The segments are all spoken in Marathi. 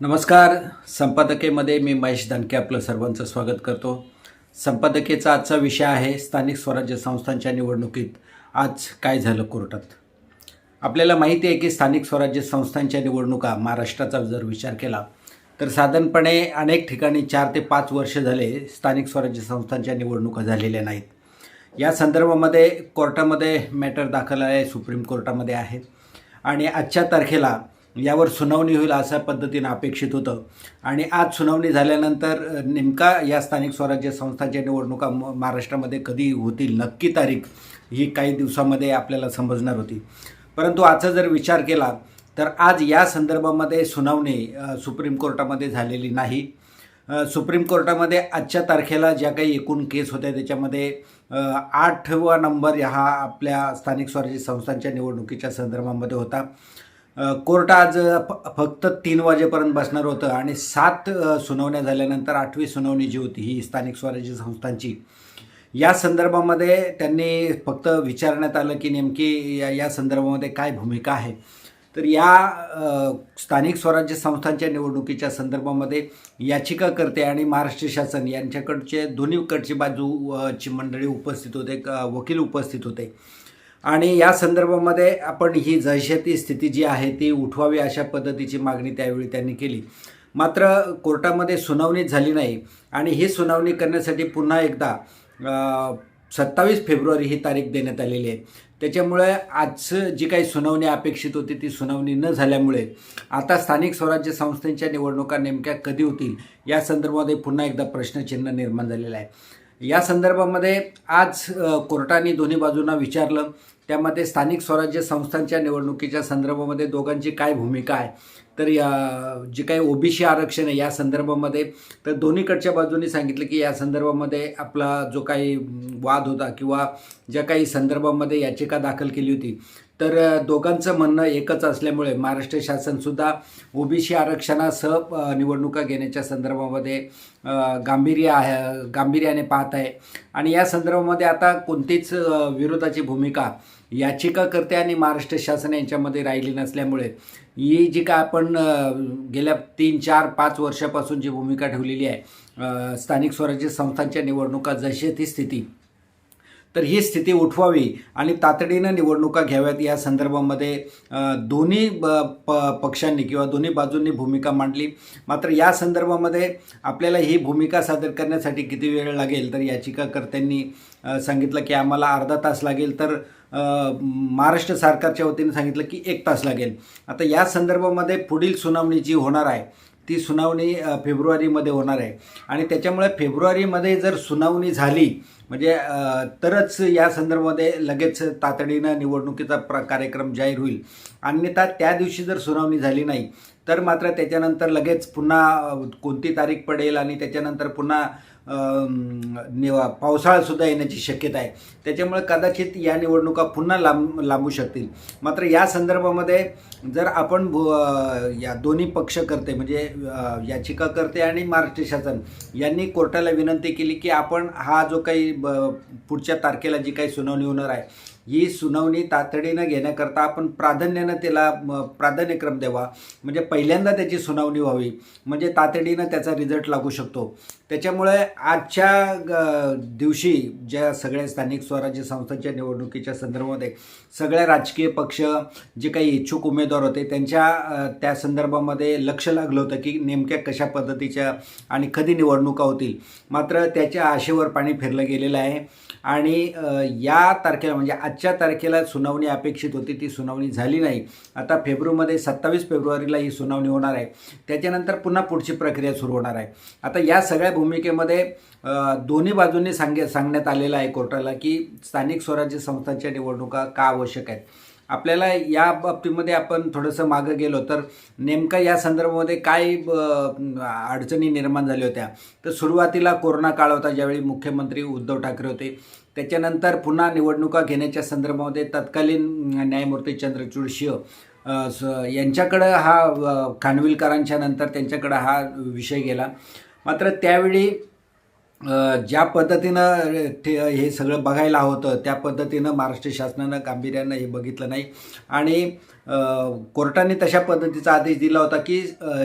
नमस्कार. संपादकेमध्ये मी महेश दानके आपलं सर्वांचं स्वागत करतो. संपादकेचा आजचा विषय आहे स्थानिक स्वराज्य संस्थांच्या निवडणुकीत आज काय झालं कोर्टात? आपल्याला माहिती आहे की स्थानिक स्वराज्य संस्थांच्या निवडणुका महाराष्ट्राचा जर विचार केला तर साधारणपणे अनेक ठिकाणी चार ते पाच वर्ष झाले स्थानिक स्वराज्य संस्थांच्या निवडणुका झालेल्या नाहीत. या संदर्भामध्ये कोर्टामध्ये मॅटर दाखल आहे सुप्रीम कोर्टामध्ये आहे. आणि आजच्या तारखेला यावर सुनावणी होईल अशा पद्धतीनं अपेक्षित होतं. आणि आज सुनावणी झाल्यानंतर नेमका या स्थानिक स्वराज्य संस्थांच्या निवडणुका म- महाराष्ट्रामध्ये कधी होतील नक्की तारीख ही काही दिवसामध्ये आपल्याला समजणार होती. परंतु आजचा जर विचार केला तर आज या संदर्भामध्ये सुनावणी सुप्रीम कोर्टामध्ये झालेली नाही. सुप्रीम कोर्टामध्ये आजच्या तारखेला ज्या काही एकूण केस होत्या त्याच्यामध्ये आठवा नंबर हा आपल्या स्थानिक स्वराज्य संस्थांच्या निवडणुकीच्या संदर्भामध्ये होता. कोर्ट आज फ- फक्त तीन वाजेपर्यंत बसणार होतं आणि सात सुनावण्या झाल्यानंतर आठवी सुनावणी जी होती ही स्थानिक स्वराज्य संस्थांची. या संदर्भामध्ये त्यांनी फक्त विचारण्यात आलं की नेमकी या या संदर्भामध्ये काय भूमिका आहे. तर या स्थानिक स्वराज्य संस्थांच्या निवडणुकीच्या संदर्भामध्ये याचिकाकर्ते आणि महाराष्ट्र शासन यांच्याकडचे दोन्हीकडची बाजूची मंडळी उपस्थित होते वकील उपस्थित होते. आणि या संदर्भामध्ये आपण ही जहशती स्थिती जी आहे ती उठवावी अशा पद्धतीची मागणी त्यावेळी त्यांनी केली. मात्र कोर्टामध्ये सुनावणी झाली नाही आणि ही सुनावणी करण्यासाठी पुन्हा एकदा सत्तावीस फेब्रुवारी ही तारीख देण्यात आलेली आहे. त्याच्यामुळे आज जी काही सुनावणी अपेक्षित होती ती सुनावणी न झाल्यामुळे आता स्थानिक स्वराज्य संस्थांच्या निवडणुका नेमक्या कधी होतील या संदर्भामध्ये पुन्हा एकदा प्रश्नचिन्ह निर्माण झालेलं आहे. या संदर्भामध्ये आज कोर्टाने दोन्ही बाजूंना विचारलं. त्यामध्ये स्थानिक स्वराज्य संस्थांच्या निवडणुकीच्या संदर्भामध्ये दोघांची काय भूमिका आहे? तर या जे काही ओबीसी आरक्षण आहे या संदर्भामध्ये तर दोन्हीकडच्या बाजूनी सांगितलं की या संदर्भामध्ये आपला जो काही वाद होता किंवा ज्या काही संदर्भामध्ये याचिका दाखल केली होती तर दोघांचं म्हणणं एकच असल्यामुळे महाराष्ट्र शासनसुद्धा ओबीसी आरक्षणासह निवडणुका घेण्याच्या संदर्भामध्ये गांभीर्य आहे गांभीर्याने पाहत आहे. आणि या संदर्भामध्ये आता कोणतीच विरोधाची भूमिका याचिकाकर्ते आणि महाराष्ट्र शासन यांच्यामध्ये राहिली नसल्यामुळे ही जी काय आपण गेल्या तीन चार पाच वर्षापासून जी भूमिका ठेवलेली आहे स्थानिक स्वराज्य संस्थांच्या निवडणुका जशी ती स्थिती तर ही स्थिती उठवावी आणि तातडीनं निवडणुका घ्याव्यात. या संदर्भामध्ये दोन्ही ब- प पक्षांनी किंवा दोन्ही बाजूंनी भूमिका मांडली. मात्र या संदर्भामध्ये आपल्याला ही भूमिका सादर करण्यासाठी किती वेळ लागेल? तर याचिकाकर्त्यांनी सांगितलं की आम्हाला अर्धा तास लागेल. तर महाराष्ट्र सरकारच्या वतीने सांगितलं की एक तास लागेल. आता या संदर्भामध्ये पुढील सुनावणी जी होणार आहे ती सुनावणी फेब्रुवारीमध्ये होणार आहे. आणि त्याच्यामुळे फेब्रुवारीमध्ये जर सुनावणी झाली म्हणजे तरच या संदर्भामध्ये लगेच तातडीनं निवडणुकीचा प्र कार्यक्रम जाहीर होईल. अन्यथा त्या दिवशी जर सुनावणी झाली नाही तर मात्र त्याच्यानंतर लगेच पुन्हा कोणती तारीख पडेल आणि त्याच्यानंतर पुन्हा निवा पावसाळासुद्धा येण्याची शक्यता आहे. त्याच्यामुळे कदाचित या निवडणुका पुन्हा लांब लांबू शकतील. मात्र या संदर्भामध्ये जर आपण भू- या दोन्ही पक्ष करते म्हणजे याचिका याचिकाकर्ते आणि महाराष्ट्र शासन यांनी कोर्टाला विनंती केली की आपण हा जो काही ब- पुढच्या तारखेला जी काही सुनावणी होणार आहे ही सुनावणी तातडीनं घेण्याकरता आपण प्राधान्यानं त्याला म, प्राधान्यक्रम द्यावा. म्हणजे पहिल्यांदा त्याची सुनावणी व्हावी. म्हणजे तातडीनं त्याचा रिझल्ट लागू शकतो. त्याच्यामुळे आजच्या ग- दिवशी ज्या सगळ्या स्थानिक स्वराज्य संस्थांच्या निवडणुकीच्या संदर्भामध्ये सगळ्या राजकीय पक्ष जे काही इच्छुक उमेदवार होते त्यांच्या त्या संदर्भामध्ये लक्ष लागलं होतं की नेमक्या कशा पद्धतीच्या आणि कधी निवडणुका होतील. मात्र त्याच्या आशेवर पाणी फिरलं गेलेलं आहे. आणि या तारखेला म्हणजे आज आजच्या तारखेला सुनावणी अपेक्षित होती ती सुनावणी झाली नाही. आता फेब्रुवारीमध्ये सत्तावीस फेब्रुवारीला ही सुनावणी होणार आहे. त्याच्यानंतर पुन्हा पुढची प्रक्रिया सुरू होणार आहे. आता या सगळ्या भूमिकेमध्ये दोन्ही बाजूंनी सांगे सांगण्यात आलेलं आहे कोर्टाला की स्थानिक स्वराज्य संस्थांच्या निवडणुका का आवश्यक आहेत? आपल्याला या बाबतीमध्ये आपण थोडंसं मागं गेलो तर नेमकं या संदर्भामध्ये काय ब- अडचणी निर्माण झाल्या होत्या? तर सुरुवातीला कोरोना काळ होता ज्यावेळी मुख्यमंत्री उद्धव ठाकरे होते. त्याच्यानंतर पुन्हा निवडणुका घेण्याच्या संदर्भामध्ये तत्कालीन न्यायमूर्ती चंद्रचूड शिव स- यांच्याकडं हा खानविलकरांच्या नंतर त्यांच्याकडं हा विषय गेला. मात्र त्यावेळी ज्या पद्धतीनं ते हे सगळं बघायला होतं त्या पद्धतीनं महाराष्ट्र शासनानं गांभीर्यानं हे बघितलं नाही. आणि कोर्टाने तशा पद्धतीचा आदेश दिला होता की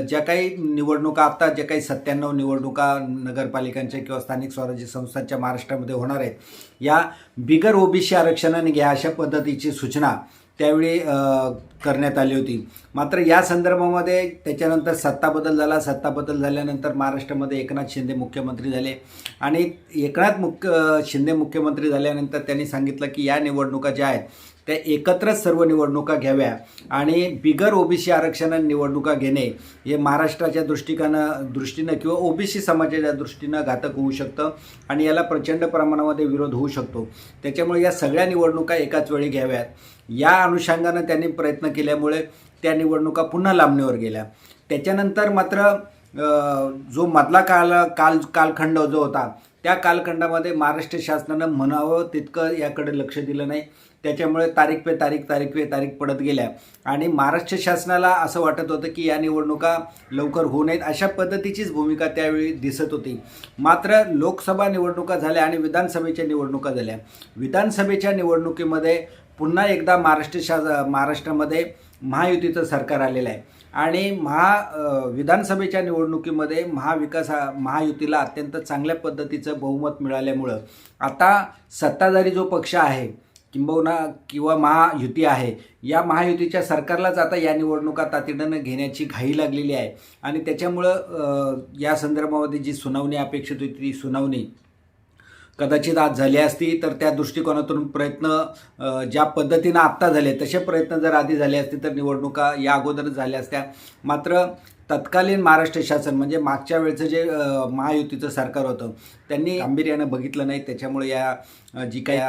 ज्या काही निवडणुका आत्ता ज्या काही सत्त्याण्णव निवडणुका नगरपालिकांच्या किंवा स्थानिक स्वराज्य संस्थांच्या महाराष्ट्रामध्ये होणार आहेत या बिगर ओबीसी आरक्षणाने घ्या अशा पद्धतीची सूचना त्यावेळी करण्यात आली होती. मात्र या संदर्भामध्ये त्याच्यानंतर सत्ता बदल झाला. सत्ता बदल झाल्यानंतर महाराष्ट्रामध्ये एकनाथ शिंदे मुख्यमंत्री झाले. आणि एकनाथ मुख्य शिंदे मुख्यमंत्री झाल्यानंतर त्यांनी सांगितलं की या निवडणुका ज्या आहेत त्या एकत्रच सर्व निवडणुका घ्याव्या आणि बिगर ओबीसी आरक्षणाने निवडणुका घेणे हे महाराष्ट्राच्या दृष्टिकानं दृष्टीनं किंवा ओबीसी समाजाच्या दृष्टीनं घातक होऊ शकतं आणि याला प्रचंड प्रमाणामध्ये विरोध होऊ शकतो. त्याच्यामुळे या सगळ्या निवडणुका एकाच वेळी घ्याव्यात. या अनुषंगानं त्यांनी प्रयत्न केल्यामुळे त्या निवडणुका पुन्हा लांबणीवर गेल्या. त्याच्यानंतर मात्र जो मधला काल काल कालखंड जो होता त्या कालखंडामध्ये महाराष्ट्र शासनानं म्हणावं तितकं याकडे लक्ष दिलं नाही. त्याच्यामुळे तारीख पे तारीख तारीख पे तारीख पडत गेल्या. आणि महाराष्ट्र शासनाला असं वाटत होतं की या निवडणुका लवकर होऊ नयेत. अशा पद्धतीचीच भूमिका त्यावेळी दिसत होती. मात्र लोकसभा निवडणुका झाल्या आणि विधानसभेच्या निवडणुका झाल्या. विधानसभेच्या निवडणुकीमध्ये पुन्हा एकदा महाराष्ट्र शास महाराष्ट्रामध्ये महायुतीचं सरकार आलेलं आहे. आणि महा विधानसभेच्या निवडणुकीमध्ये महाविकास हा- महायुतीला अत्यंत चांगल्या पद्धतीचं बहुमत मिळाल्यामुळं आता सत्ताधारी जो पक्ष आहे किंबहुना किंवा महायुती आहे या महायुतीच्या सरकारलाच आता या निवडणुका तातडीनं घेण्याची घाई लागलेली आहे. आणि त्याच्यामुळं या संदर्भामध्ये जी सुनावणी अपेक्षित होती ती सुनावणी कदाचित आज झाली असती तर त्या दृष्टिकोनातून प्रयत्न ज्या पद्धतीनं आत्ता झाले तसे प्रयत्न जर आधी झाले असते तर निवडणुका या अगोदरच झाल्या असत्या. मात्र तत्कालीन महाराष्ट्र शासन म्हणजे मागच्या वेळचं जे महायुतीचं सरकार होतं त्यांनी गांभीर्यानं बघितलं नाही. त्याच्यामुळे या जी काय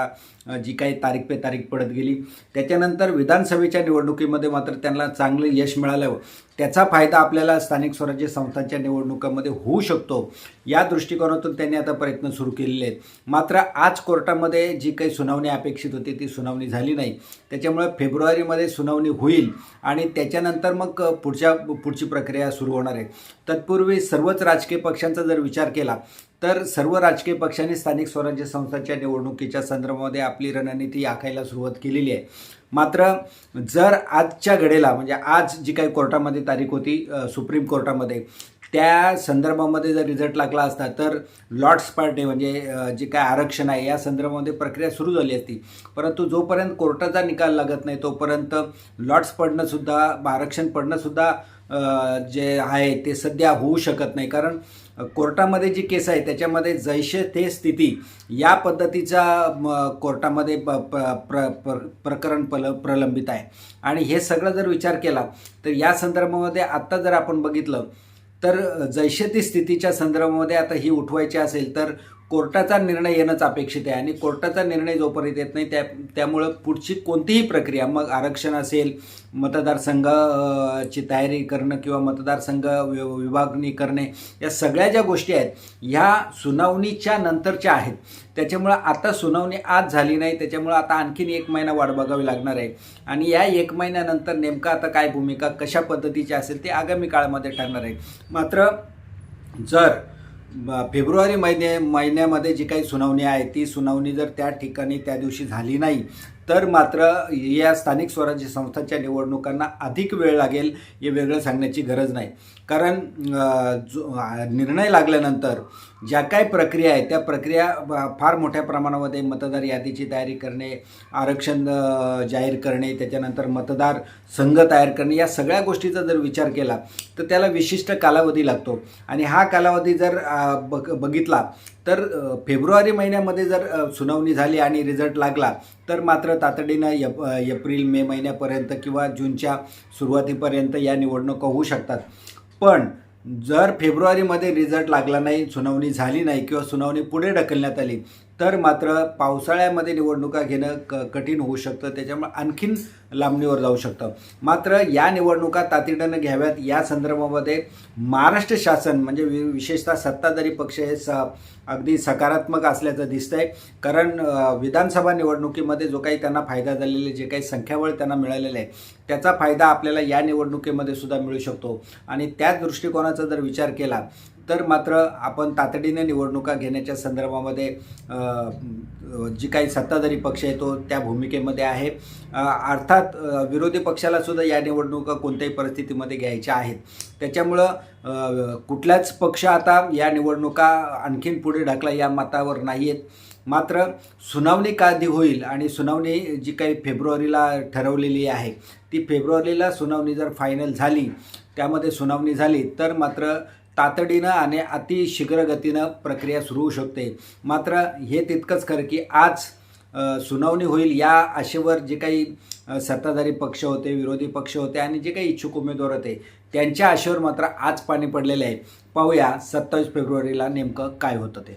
जी काही तारीख पे तारीख पडत गेली. त्याच्यानंतर विधानसभेच्या निवडणुकीमध्ये मात्र त्यांना चांगलं यश मिळालं त्याचा फायदा आपल्याला स्थानिक स्वराज्य संस्थांच्या निवडणुकांमध्ये होऊ शकतो. या दृष्टिकोनातून त्यांनी आता प्रयत्न सुरू केलेले आहेत. मात्र आज कोर्टामध्ये जी काही सुनावणी अपेक्षित होती ती सुनावणी झाली नाही. त्याच्यामुळे फेब्रुवारीमध्ये सुनावणी होईल आणि त्याच्यानंतर मग पुढच्या पुढची प्रक्रिया सुरू होणार आहे. तत्पूर्वी सर्वच राजकीय पक्षांचा जर विचार केला तर सर्व राजकीय पक्षांनी स्थानिक स्वराज्य संस्थांच्या निवडणुकीच्या संदर्भामध्ये आपली रणनीती आखायला सुरुवात केलेली आहे. मात्र जर आजच्या घडेला म्हणजे आज जी काही कोर्टामध्ये तारीख होती सुप्रीम कोर्टामध्ये त्या संदर्भामध्ये जर रिझल्ट लागला असता तर लॉट्स पार्टी म्हणजे जे काय आरक्षण आहे या संदर्भामध्ये प्रक्रिया सुरू झाली असती. परंतु जोपर्यंत कोर्टाचा निकाल लागत नाही तोपर्यंत लॉट्स पडणंसुद्धा आरक्षण पडणंसुद्धा जे आहे ते सध्या होऊ शकत नाही. कारण कोर्टामध्ये जी केस आहे त्याच्यामध्ये जैसे ते स्थिती या पद्धतीचा म, कोर्टामध्ये प प प्र प्र प्रकरण पल प्रलंबित आहे. आणि हे सगळं जर विचार केला तर या संदर्भामध्ये आत्ता जर आपण बघितलं तर जैसे ती स्थितीच्या संदर्भामध्ये आता ही उठवायची असेल तर कोर्टाचा निर्णय येणंच अपेक्षित आहे आणि कोर्टाचा निर्णय जोपर्यंत येत नाही त्या त्यामुळं पुढची कोणतीही प्रक्रिया मग आरक्षण असेल मतदारसंघाची तयारी करणं किंवा मतदारसंघ वि विभागणी करणे या सगळ्या ज्या गोष्टी आहेत ह्या सुनावणीच्या नंतरच्या आहेत. त्याच्यामुळं आता सुनावणी आज झाली नाही त्याच्यामुळं आता आणखीन एक महिना वाट बघावी लागणार आहे. आणि या एक महिन्यानंतर नेमकं आता काय भूमिका कशा पद्धतीची असेल ते आगामी काळामध्ये ठरणार आहे. मात्र जर फेब्रुवारी महिने महिन्यामध्ये जी काही सुनावणी आहे ती सुनावणी जर त्या ठिकाणी त्या दिवशी झाली नाही तर मात्र या स्थानिक स्वराज्य संस्थांच्या निवडणुकांना अधिक वेळ लागेल हे वेगळं सांगण्याची गरज नाही. कारण जो निर्णय लागल्यानंतर ज्या काय प्रक्रिया आहे त्या प्रक्रिया फार मोठ्या प्रमाणामध्ये मतदार यादीची तयारी करणे आरक्षण जाहीर करणे त्याच्यानंतर मतदार संघ तयार करणे या सगळ्या गोष्टीचा जर विचार केला तर त्याला विशिष्ट कालावधी लागतो. आणि हा कालावधी जर बघ बघितला तर फेब्रुवारी महिन्यामध्ये जर सुनावणी झाली आणि रिझल्ट लागला तर मात्र तातडीनं एप एप्रिल मे महिन्यापर्यंत किंवा जूनच्या सुरुवातीपर्यंत या निवडणुका होऊ शकतात. पण जर फेब्रुवारीमध्ये रिझल्ट लागला नाही सुनावणी झाली नाही किंवा सुनावणी पुढे ढकलण्यात आली तर मात्र पावसाळ्यामध्ये निवडणुका घेणं क कठीण होऊ शकतं. त्याच्यामुळे आणखीन लांबणीवर जाऊ शकतं. मात्र या निवडणुका तातडीनं घ्याव्यात. या संदर्भामध्ये महाराष्ट्र शासन म्हणजे वि विशेषतः सत्ताधारी पक्ष हे स अगदी सकारात्मक असल्याचं दिसतंय. कारण विधानसभा निवडणुकीमध्ये जो काही त्यांना फायदा झालेले जे काही संख्याबळ त्यांना मिळालेलं आहे त्याचा फायदा आपल्याला या निवडणुकीमध्ये सुद्धा मिळू शकतो. आणि त्याच दृष्टिकोनाचा जर विचार केला तर मात्र आपण तातडीने निवडणुका घेण्याच्या संदर्भामध्ये जी काही सत्ताधारी पक्ष आहे तो त्या भूमिकेमध्ये आहे. अर्थात विरोधी पक्षाला सुद्धा या निवडणुका कोणत्याही परिस्थितीमध्ये घ्यायच्या आहेत. त्याच्यामुळं कुठलाच पक्ष आता या निवडणुका आणखीन पुढे ढकला या मतावर नाही आहेत मात्र सुनावणी कधी होईल आणि सुनावणी जी काही फेब्रुवारीला ठरवलेली आहे ती फेब्रुवारीला सुनावणी जर फायनल झाली त्यामध्ये सुनावणी झाली तर मात्र तातडीनं आणि अतिशीघ्रगतीनं प्रक्रिया सुरू होऊ शकते. मात्र हे तितकंच खरं की आज सुनावणी होईल या आशेवर जे काही सत्ताधारी पक्ष होते विरोधी पक्ष होते आणि जे काही इच्छुक उमेदवार होते त्यांच्या आशेवर मात्र आज पाणी पडलेलं आहे. पाहूया सत्तावीस फेब्रुवारीला नेमकं काय होतं ते.